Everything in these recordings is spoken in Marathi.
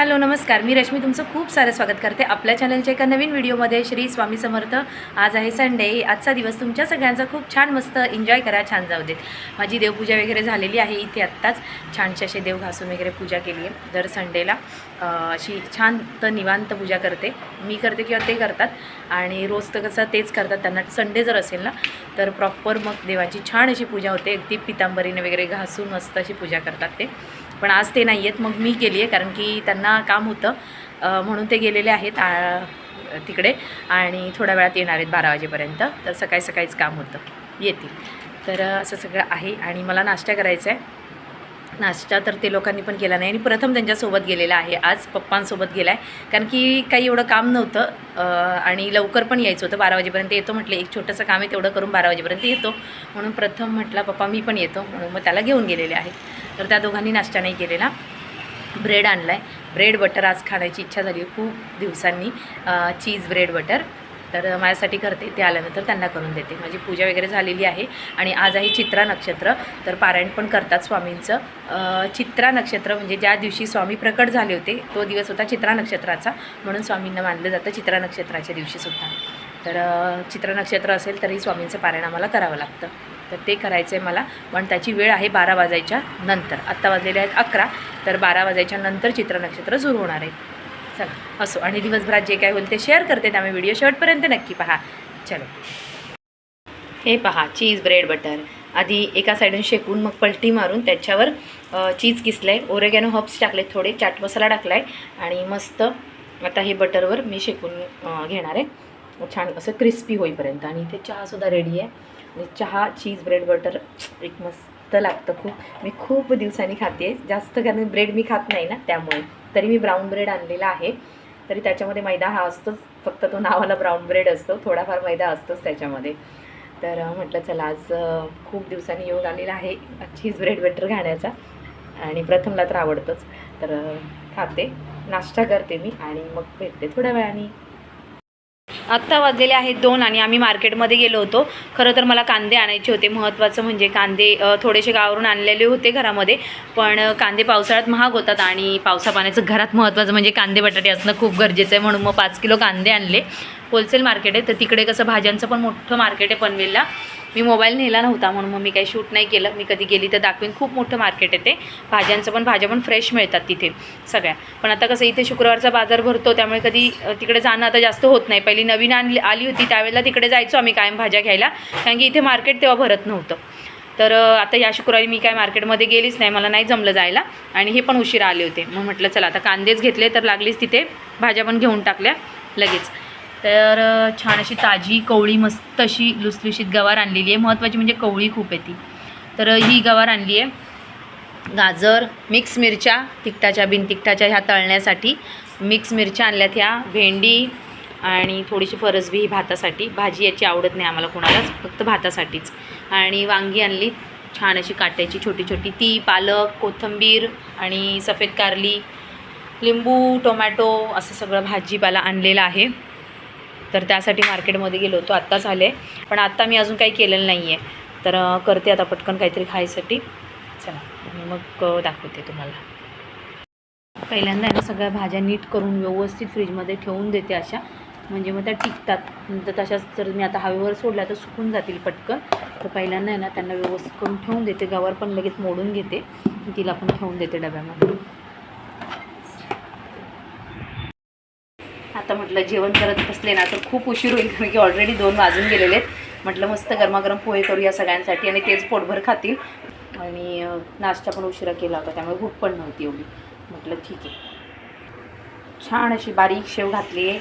हॅलो नमस्कार. मी रश्मी तुमचं खूप सारं स्वागत करते आपल्या चॅनलच्या एका नवीन व्हिडिओमध्ये. श्री स्वामी समर्थ. आज आहे संडे आजचा दिवस तुमच्या सगळ्यांचा खूप छान मस्त एन्जॉय करा छान जाऊ देत. माझी देवपूजा वगैरे झालेली आहे. इथे आत्ताच छानशी असे देव घासून वगैरे पूजा केली आहे दर संडेला अशी छान तर निवांत पूजा करते. मी करते किंवा ते करतात. आणि रोज तर कसं तेच करतात. त्यांना संडे जर असेल ना तर प्रॉपर मग देवाची छान अशी पूजा होते. अगदी पितांबरीने वगैरे घासून मस्त अशी पूजा करतात ते. पण आज ते नाही आहेत मग मी केली आहे कारण की त्यांना काम होतं. म्हणून ते गेलेले आहेत आ, तिकडे. आणि थोड्या वेळात येणार आहेत बारा वाजेपर्यंत. तर सकाळी सकाळीच काम होतं. येतील. तर असं सगळं आहे. आणि मला नाश्ता करायचा आहे नाश्ता तर ते लोकांनी पण केला नाही. आणि प्रथम त्यांच्यासोबत गेलेला आहे. आज पप्पांसोबत गेला आहे कारण की काही एवढं काम नव्हतं. आणि लवकर पण यायचं होतं. बारा वाजेपर्यंत येतो म्हटलं. एक छोटंसं काम आहे तेवढं करून बारा वाजेपर्यंत येतो. म्हणून प्रथम म्हटला पप्पा मी पण येतो. म्हणून मग त्याला घेऊन गेलेले आहे. तर त्या दोघांनी नाश्ता नाही केलेला ब्रेड आणला आहे ब्रेड बटर आज खाण्याची इच्छा झाली खूप दिवसांनी. Cheese bread butter. तर माझ्यासाठी करते ते आल्यानंतर त्यांना करून देते. माझी पूजा वगैरे झालेली आहे आणि आज आहे चित्रा नक्षत्र. तर पारायण पण करतात स्वामींचं. चित्रा नक्षत्र म्हणजे ज्या दिवशी स्वामी प्रकट झाले होते तो दिवस होता चित्रा नक्षत्राचा. म्हणून स्वामींना मानलं जातं चित्रा नक्षत्राच्या दिवशीसुद्धा तर अ, चित्रा नक्षत्र असेल तरी स्वामींचं पारायण आम्हाला करावं लागतं. तर ते करायचं आहे मला. पण त्याची वेळ आहे बारा वाजायच्या नंतर. आत्ता वाजलेले आहेत अकरा. तर बारा वाजायच्या नंतर चित्र नक्षत्र सुरू होणार आहे. चला असो. आणि दिवसभरात जे काय होईल ते शेअर करते. त्यामुळे व्हिडिओ शेवटपर्यंत नक्की पहा. चलो. हे पहा चीज ब्रेड बटर आधी एका साईडून शेकून मग पलटी मारून त्याच्यावर चीज किसलं आहे ओरेगॅनो हब्स टाकले थोडे. चाट मसाला टाकला आहे आणि मस्त आता हे बटरवर मी शेकून घेणार आहे. छान असं क्रिस्पी होईपर्यंत. आणि इथे चहासुद्धा रेडी आहे. आणि चहा चीज ब्रेड बटर एक मस्त लागतं खूप. मी खूप दिवसांनी खाते जास्त कारण ब्रेड मी खात नाही ना त्यामुळे. तरी मी ब्राऊन ब्रेड आणलेला आहे. तरी त्याच्यामध्ये मैदा हा असतोच. फक्त तो नावाला ब्राऊन ब्रेड असतो. थोडाफार मैदा असतोच त्याच्यामध्ये. तर म्हटलं चला आज खूप दिवसांनी योग आलेला आहे. चीज ब्रेड बटर खाण्याचा. आणि प्रथमला तर आवडतंच. तर खाते. नाश्ता करते मी आणि मग भेटते थोड्या वेळाने. आत्ता वाजलेले आहेत दोन आणि आम्ही मार्केटमध्ये गेलो होतो. खरं तर मला कांदे आणायचे होते. महत्त्वाचं म्हणजे कांदे थोडेसे गावावरून आणलेले होते घरामध्ये. पण कांदे पावसाळ्यात महाग होतात आणि पावसा पाण्याचं घरात महत्त्वाचं म्हणजे कांदे बटाटे असणं खूप गरजेचं आहे. म्हणून मग पाच किलो कांदे आणले. होलसेल मार्केट आहे. तर तिकडे कसं भाज्यांचं पण मोठं मार्केट आहे पनवेलला. मी मोबाईल नेला नव्हता म्हणून मग मी काही शूट नाही केलं. मी कधी गेली तर दाखवीन. खूप मोठं मार्केट येते भाज्यांचं पण भाज्या पण फ्रेश मिळतात तिथे सगळ्या. पण आता कसं इथे शुक्रवारचा बाजार भरतो त्यामुळे कधी तिकडे जाणं आता जास्त होत नाही. पहिली नवीन आणली आली होती त्यावेळेला तिकडे जायचो आम्ही कायम भाज्या घ्यायला. कारण की इथे मार्केट तेव्हा भरत नव्हतं. तर आता या शुक्रवारी मी काय मार्केटमध्ये गेलीच नाही. मला नाही जमलं जायला. आणि हे पण उशिरा आले होते. मग म्हटलं चला आता कांदेच घेतले तर लागलीच तिथे. भाज्या पण घेऊन टाकल्या लगेच. तर छान अशी ताजी कवळी मस्त अशी लुसलुशीत गवार आणलेली आहे. महत्त्वाची म्हणजे कवळी खूप आहे ती. तर ही गवार आणली आहे. गाजर मिक्स मिरच्या तिखटाच्या बिनतिखटाच्या ह्या तळण्यासाठी मिक्स मिरच्या आणल्यात ह्या. भेंडी आणि थोडीशी फरसबी ही भातासाठी. भाजी याची आवडत नाही आम्हाला कोणालाच फक्त भातासाठीच. आणि वांगी आणली. छान अशी काट्याची छोटी छोटी. ती पालक कोथिंबीर आणि सफेद कारली लिंबू टोमॅटो असं सगळं भाजीपाला आणलेलं आहे. तर त्यासाठी मार्केटमध्ये गेलो होतो. आत्ताच आले पण आत्ता मी अजून काही केलेलं नाही आहे तर करते आता पटकन काहीतरी खायसाठी. चला मग दाखवते तुम्हाला. पहिल्यांदा आहे ना सगळ्या भाज्या नीट करून व्यवस्थित फ्रीजमध्ये ठेवून देते अशा. म्हणजे मग त्या टिकतात. नंतर तशाच जर मी आता हवेवर सोडल्या तर सुकून जातील पटकन. तर पहिल्यांदा आहे ना त्यांना व्यवस्थित करून ठेवून देते. गवार पण लगेच मोडून घेते. तिला पण ठेवून देते डब्यामध्ये. आता म्हटलं जेवण करत बसले ना तर खूप उशीर होईल कारण की ऑलरेडी दोन वाजून गेलेले आहेत. म्हटलं मस्त गरमागरम पोहे करूया सगळ्यांसाठी आणि तेच पोटभर खातील. आणि नाश्ता पण उशिरा केला होता त्यामुळे भूक पण नव्हती एवढी. म्हटलं ठीक आहे. छान अशी बारीक शेव घातली आहे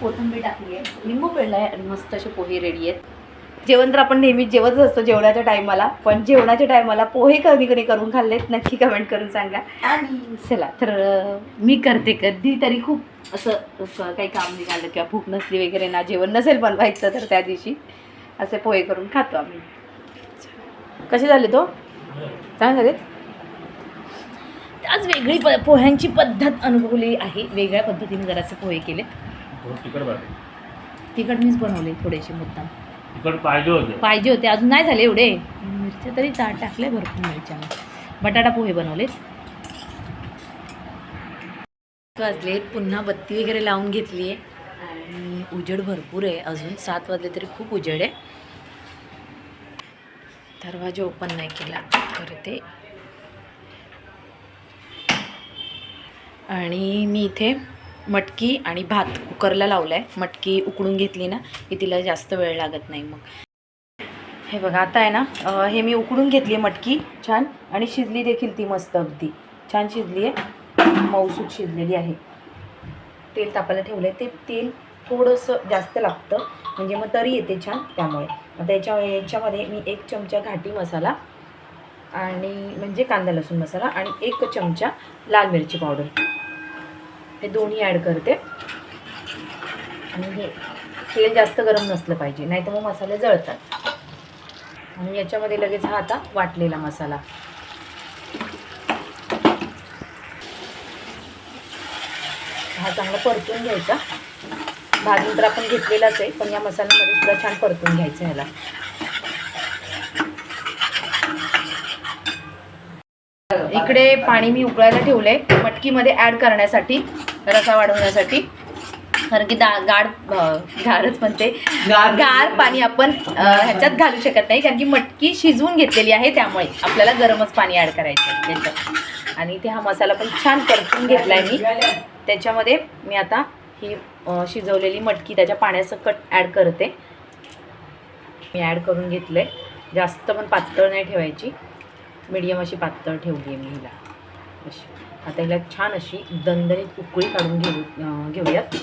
कोथिंबीर टाकली आहे लिंबू पिळला आहे आणि मस्त असे पोहे रेडी आहेत. जेवण तर आपण नेहमीच जेवतच असतो जेवणाच्या टायमाला पण जेवणाच्या टायमाला पोहे कधी कधी करून खाल्लेत? नक्की कमेंट करून सांगा. आणि चला तर मी करते. कधी तरी खूप असं काही काम निघालं किंवा भूक नसली वगैरे ना जेवण नसेल बनवायचं तर त्या दिवशी असे पोहे करून खातो आम्ही. कसे झाले तो? चांगले झालेत? आज वेगळी प पोह्यांची पद्धत अनुभवली आहे. वेगळ्या पद्धतीने जरासे पोहे केले तिखट मीच बनवले थोडेसे मुद्दाम. तिखट पाहिजे होते. पाहिजे होते. अजून नाही झाले एवढे. मिरच्या तरी चा टाकले भरपूर मिरच्या. बटाटा पोहे बनवले वाजलेत. पुन्हा बत्ती वगैरे लावून घेतली आहे. आणि उजेड भरपूर आहे. अजून सात वाजले तरी खूप उजेड आहे. दरवाजा ओपन नाही केला. करते. आणि मी इथे मटकी आणि भात कुकरला लावला आहे मटकी उकडून घेतली ना की तिला जास्त वेळ लागत नाही मग. हे बघा आता आहे ना हे मी उकडून घेतली आहे मटकी छान आणि शिजली देखील ती मस्त अगदी. छान शिजली आहे. मऊसूत शिजलेली आहे. तेल तापायला ठेवलं आहे ते तेल थोडंसं जास्त लागतं म्हणजे मग तरी येते छान त्यामुळे. आता याच्या याच्यामध्ये मी एक चमचा घाटी मसाला आणि म्हणजे कांदा लसूण मसाला आणि एक चमचा लाल मिरची पावडर. हे दोन्ही ॲड करते. आणि हे तेल जास्त गरम नसलं पाहिजे नाही तर मग मसाले जळतात. आणि याच्यामध्ये लगेच हा आता वाटलेला मसाला. हा चांगला परतून घ्यायचा. भाजून तर आपण घेतलेलाच आहे पण या मसाल्यामध्ये सुद्धा छान परतून घ्यायचं ह्याला. इकडे पाणी मी उकळायला ठेवलंय मटकीमध्ये ॲड करण्यासाठी. रसा वाढवण्यासाठी. कारण की दा गाड गारच म्हणते. गार पाणी आपण ह्याच्यात घालू शकत नाही. कारण की मटकी शिजवून घेतलेली आहे त्यामुळे आपल्याला गरमच पाणी ॲड करायचं आहे त्याच्यात. आणि ते हा मसाला पण छान परतून घेतला आहे मी. त्याच्यामध्ये मी आता ही शिजवलेली मटकी त्याच्या पाण्यासकट ॲड करते. मी ॲड करून घेतलं आहे जास्त पण पातळ नाही ठेवायची. मीडियम अशी पातळ ठेवली आहे मी हिला. अशी. आता हिला छान अशी दणदणीत उकळी काढून घेऊ घेऊयात.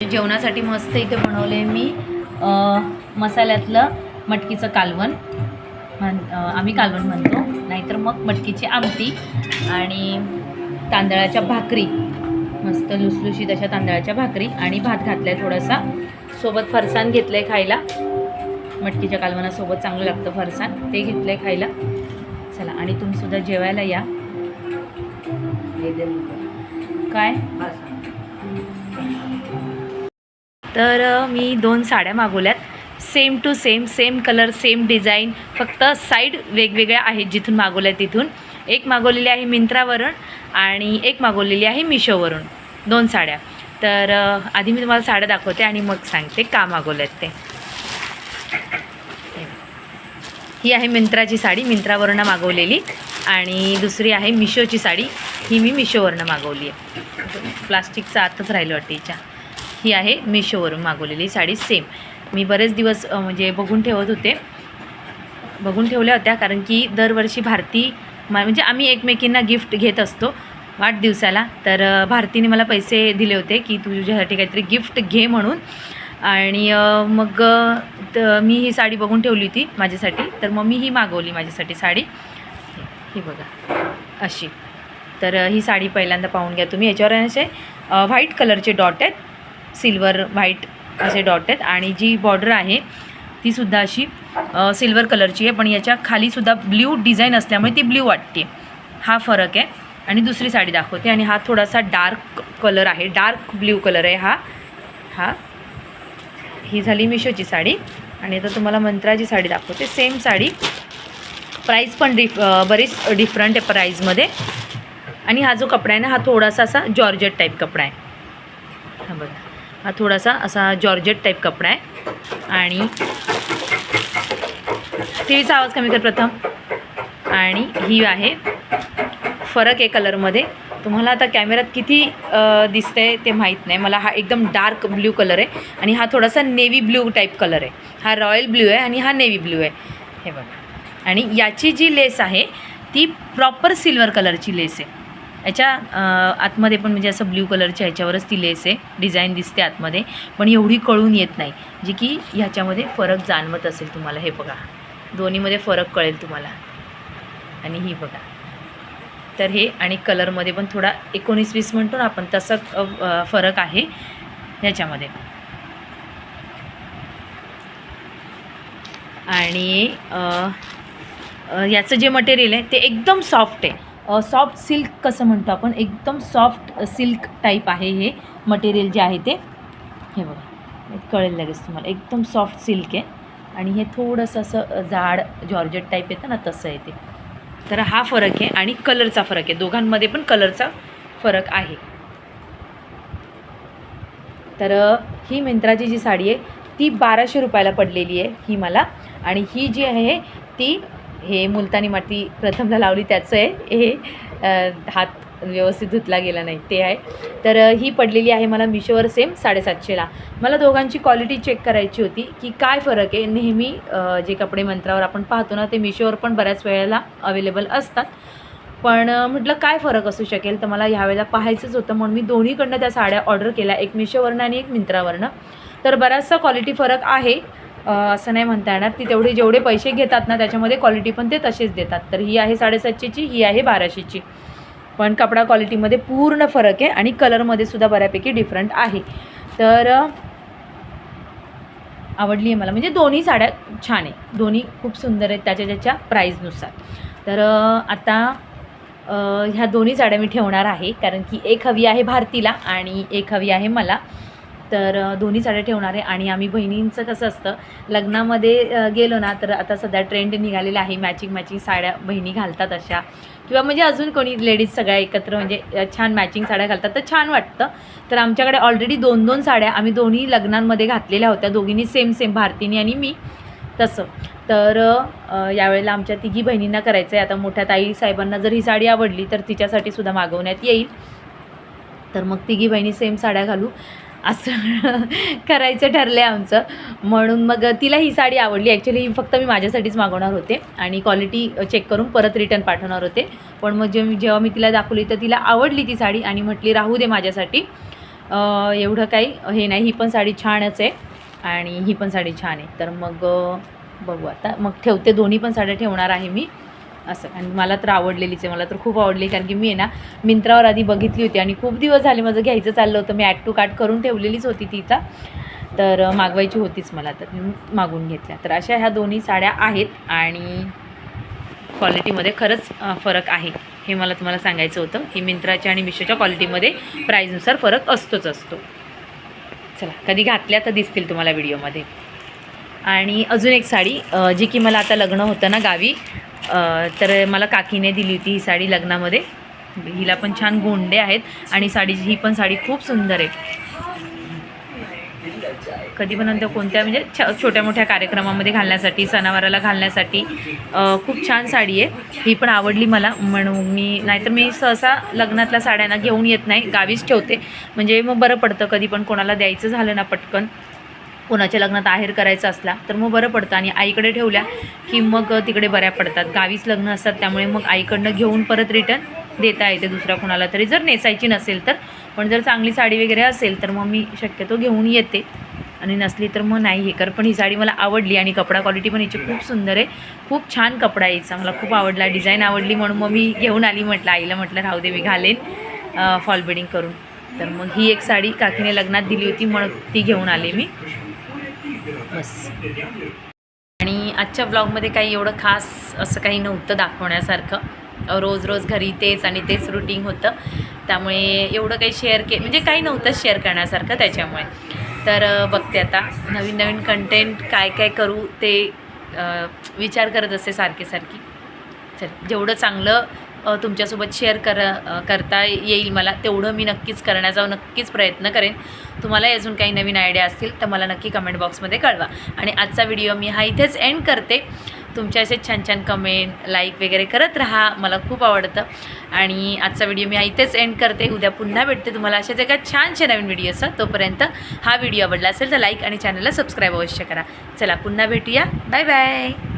जेवणासाठी मस्त इथे बनवले मी मसाल्यातलं मटकीचं कालवण. म्हण आम्ही कालवण म्हणतो नाहीतर मग मटकीची आमटी आणि तांदळाच्या भाकरी. मस्त लुसलुशीत अशा तांदळाच्या भाकरी आणि भात घातला आहे थोडासा. सोबत फरसाण घेतलं आहे खायला. मटकीच्या कालवणासोबत चांगलं लागतं फरसाण ते घेतलं आहे खायला. चला आणि तुम्हीसुद्धा जेवायला या. काय? तर मी दोन साड्या मागवल्यात. Same to same same colour same design फक्त साईड वेगवेगळ्या आहेत जिथून मागवल्या तिथून. एक मागवलेली आहे मिंत्रावरून आणि एक मागवलेली आहे मिशोवरून दोन साड्या. तर आधी मी तुम्हाला साड्या दाखवते आणि मग सांगते का मागवल्यात ते. ही आहे मिंत्राची साडी. मिंत्रावरून मागवलेली. आणि दुसरी आहे मिशोची साडी. ही मी मिशोवरनं मागवली आहे. प्लास्टिकचा आतच राहिलं वाटते हिच्या. ही आहे मिशोवरून मागवलेली साडी सेम मी बरेच दिवस म्हणजे बघून ठेवत होते. बघून ठेवल्या होत्या कारण की दरवर्षी भारती मा- म्हणजे आम्ही एकमेकींना गिफ्ट घेत असतो वाढदिवसाला. तर भारतीने मला पैसे दिले होते की तू तुझ्यासाठी काहीतरी गिफ्ट घे म्हणून. आणि मग मी ही साडी बघून ठेवली होती माझ्यासाठी. तर मग मी ही मागवली माझ्यासाठी साडी. ही बघा. अशी. तर ही साडी पहिल्यांदा पाहून घ्या तुम्ही. याच्यावर असे व्हाईट कलरचे डॉट आहेत. सिल्वर व्हाईट असे डॉट आहेत. आणि जी बॉर्डर आहे तीसुद्धा अशी सिल्वर कलरची आहे. पण याच्या खालीसुद्धा ब्ल्यू डिझाईन असल्यामुळे ती ब्ल्यू वाटते हा फरक आहे. आणि दुसरी साडी दाखवते. आणि हा थोडासा डार्क कलर आहे. डार्क ब्ल्यू कलर आहे हा. हा. ही झाली मिशोची साडी. आणि आता तुम्हाला मंत्राची साडी दाखवते. सेम साडी. प्राईस पण डिफ बरीच डिफरंट आहे प्राईजमध्ये आणि हा जो कपडा आहे ना हा थोडासा असा जॉर्जेट टाईप कपडा आहे. हा बघा. हा थोडासा असा जॉर्जेट टाईप कपडा आहे. आणि टी व्हीचा आवाज कमी कर प्रथम. आणि ही आहे. फरक आहे कलरमध्ये तुम्हाला आता कॅमेऱ्यात किती दिसतंय ते माहीत नाही. मला हा एकदम डार्क ब्ल्यू कलर आहे. आणि हा थोडासा नेव्ही ब्ल्यू टाईप कलर आहे. हा रॉयल ब्ल्यू आहे आणि हा नेव्ही ब्ल्यू आहे. हे बघा. आणि याची जी लेस आहे ती प्रॉपर सिल्वर कलरची लेस आहे. याच्या आतमध्ये पण म्हणजे असं ब्ल्यू कलरच्या ह्याच्यावरच ती लेस आहे. डिझाईन दिसते आतमध्ये पण एवढी कळून येत नाही जी की ह्याच्यामध्ये फरक जाणवत असेल तुम्हाला. हे बघा दोन्हीमध्ये फरक कळेल तुम्हाला. आणि ही बघा. तर हे आणि कलरमध्ये पण थोडा एकोणीस वीस म्हणतो ना आपण तसं फरक आहे ह्याच्यामध्ये. आणि याचं जे मटेरियल आहे ते एकदम सॉफ्ट आहे. सॉफ्ट सिल्क कसं म्हणतो आपण? एकदम सॉफ्ट सिल्क टाईप आहे हे मटेरियल जे आहे ते. हे बघा कळेल लगेच तुम्हाला. एकदम सॉफ्ट सिल्क आहे. आणि हे थोडंसं असं जाड जॉर्जेट टाईप येतं ना तसं आहे ते. तर हा फरक आहे आणि कलरचा फरक आहे. दोघांमध्ये पण कलरचा फरक आहे. तर ही मिंत्राची जी साडी आहे ती बाराशे रुपयाला पडलेली आहे ही मला. आणि ही जी आहे ती हे मुलतानी माती प्रथमला लावली त्याचं आहे. हे हात व्यवस्थित धुतला गेला नाही ते आहे. तर ही पडलेली आहे मला मिशोवर सेम साडेसातशेला मला दोघांची क्वालिटी चेक करायची होती की काय फरक आहे. नेहमी जे कपडे मंत्रावर आपण पाहतो ना ते मिशोवर पण बऱ्याच वेळेला अवेलेबल असतात. पण म्हटलं काय फरक असू शकेल? तर मला ह्यावेळेला पाहायचंच होतं. म्हणून मी दोन्हीकडनं त्या साड्या ऑर्डर केल्या एक मिशोवरनं आणि एक मिंत्रावरनं. तर बराचसा क्वालिटी फरक आहे. असं नाही म्हणता येणार. ती तेवढे जेवढे पैसे घेतात ना त्याच्यामध्ये क्वालिटी पण ते तसेच देतात. तर ही आहे साडेसातशेची ही आहे बाराशेची. पण कपडा क्वालिटीमध्ये पूर्ण फरक आहे आणि कलरमध्ये सुद्धा बऱ्यापैकी डिफरंट आहे. तर आवडली आहे मला. म्हणजे दोन्ही साड्या छान आहे. दोन्ही खूप सुंदर आहेत त्याच्या त्याच्या प्राईजनुसार तर आता ह्या दोन्ही साड्या मी ठेवणार आहे. कारण की एक हवी आहे भारतीला आणि एक हवी आहे मला. तर दोन्ही साड्या ठेवणार आहे आणि आम्ही बहिणींचं कसं असतं लग्नामध्ये गेलो ना तर आता सध्या ट्रेंड निघालेला आहे मॅचिंग मॅचिंग साड्या बहिणी घालतात अशा. किंवा म्हणजे अजून कोणी लेडीज सगळ्या एकत्र म्हणजे छान मॅचिंग साड्या घालतात तर छान वाटतं. तर आमच्याकडे ऑलरेडी दोन दोन साड्या आम्ही दोन्ही लग्नांमध्ये घातलेल्या होत्या दोघींनी सेम सेम भारतीनी आणि मी. तसं. तर यावेळेला आमच्या तिघी बहिणींना करायचं आहे आता मोठ्या ताई साहेबांना जर ही साडी आवडली तर तिच्यासाठी सुद्धा मागवण्यात येईल. तर मग तिघी बहिणी सेम साड्या घालू. असं करायचं ठरलं आहे आमचं. म्हणून मग तिला ही साडी आवडली. ॲक्च्युली ही फक्त मी माझ्यासाठीच मागवणार होते. आणि क्वालिटी चेक करून परत रिटर्न पाठवणार होते. पण मग जे जेव्हा मी तिला दाखवली तर तिला आवडली ती साडी आणि म्हटली राहू दे माझ्यासाठी. एवढं काही हे नाही. ही पण साडी छानच आहे. आणि ही पण साडी छान आहे. तर मग बघू आता. मग ठेवते. दोन्ही पण साड्या ठेवणार आहे मी. असं. आणि मला तर आवडलेलीच आहे. मला तर खूप आवडली कारण की मी आहे ना मिंत्रावर आधी बघितली होती आणि खूप दिवस झाले माझं घ्यायचं चाललं होतं. मी ॲड टू कार्ट करून ठेवलेलीच होती ती इथं. तर मागवायची होतीच मला. तर मागून घेतल्या. तर अशा ह्या दोन्ही साड्या आहेत आणि क्वालिटीमध्ये खरंच फरक आहे. हे मला तुम्हाला सांगायचं होतं. की मिंत्राच्या आणि मिशोच्या क्वालिटीमध्ये प्राईजनुसार फरक असतोच असतो. चला कधी घातल्या तर दिसतील तुम्हाला व्हिडिओमध्ये आणि अजून एक साडी जी की मला आता लग्न होतं ना गावी तर मला काकीने दिली होती ही साडी लग्नामध्ये. हिला पण छान गोंडे आहेत आणि साडी ही पण साडी खूप सुंदर आहे. कधी पण नंतर कोणत्या म्हणजे छ छोट्या मोठ्या कार्यक्रमामध्ये घालण्यासाठी सणावाराला घालण्यासाठी खूप छान साडी आहे. ही पण आवडली मला म्हणून मी नाहीतर मी सहसा लग्नातल्या साड्यांना घेऊन येत नाही गावीच ठेवते. म्हणजे मग बरं पडतं कधी पण कोणाला द्यायचं झालं ना पटकन. कोणाच्या लग्नात आहेर करायचा असला तर मग बरं पडतं. आणि आईकडे ठेवल्या की मग तिकडे बऱ्या पडतात. गावीच लग्न असतात त्यामुळे मग आईकडनं घेऊन परत रिटर्न देता येते दुसऱ्या कोणाला तरी. जर नेसायची नसेल तर. पण जर चांगली साडी वगैरे असेल तर मग मी शक्यतो घेऊन येते. आणि नसली तर मग नाही हे कर पण ही साडी मला आवडली आणि कपडा क्वालिटी पण हिची खूप सुंदर आहे. खूप छान कपडा यायचा मला खूप आवडला. डिझाईन आवडली म्हणून मग मी घेऊन आली म्हटलं. आईला म्हटलं राहू दे मी घालेन. फॉल बिडिंग करून. तर मग ही एक साडी काकीने लग्नात दिली होती म्हणून ती घेऊन आले मी. बस. आणि आजच्या ब्लॉगमध्ये काही एवढं खास असं काही नव्हतं दाखवण्यासारखं. रोज रोज घरी तेच आणि तेच रुटीन होतं. त्यामुळे एवढं काही शेअर के म्हणजे काही नव्हतं शेअर करण्यासारखं त्याच्यामुळे. तर बघते आता नवीन नवीन कंटेंट काय काय करू ते विचार करत असते सारखी सारखी. चल जेवढं चांगलं तुमच्यासोबत शेअर कर करता येईल मला तेवढं मी नक्कीच करण्याचा नक्कीच प्रयत्न करेन. तुम्हाला अजून काही नवीन आयडिया असतील तर मला नक्की कमेंट बॉक्समध्ये कळवा. आणि आजचा व्हिडिओ मी हा इथेच एंड करते. तुमचे असे छान छान कमेंट लाईक वगैरे करत राहा मला खूप आवडतं. आणि आजचा व्हिडिओ मी हा इथेच एंड करते. उद्या पुन्हा भेटते तुम्हाला अशाच एका छानशा नवीन व्हिडिओचं तोपर्यंत हा व्हिडिओ आवडला असेल तर लाईक आणि चॅनलला सबस्क्राईब अवश्य करा. चला पुन्हा भेटूया. Bye bye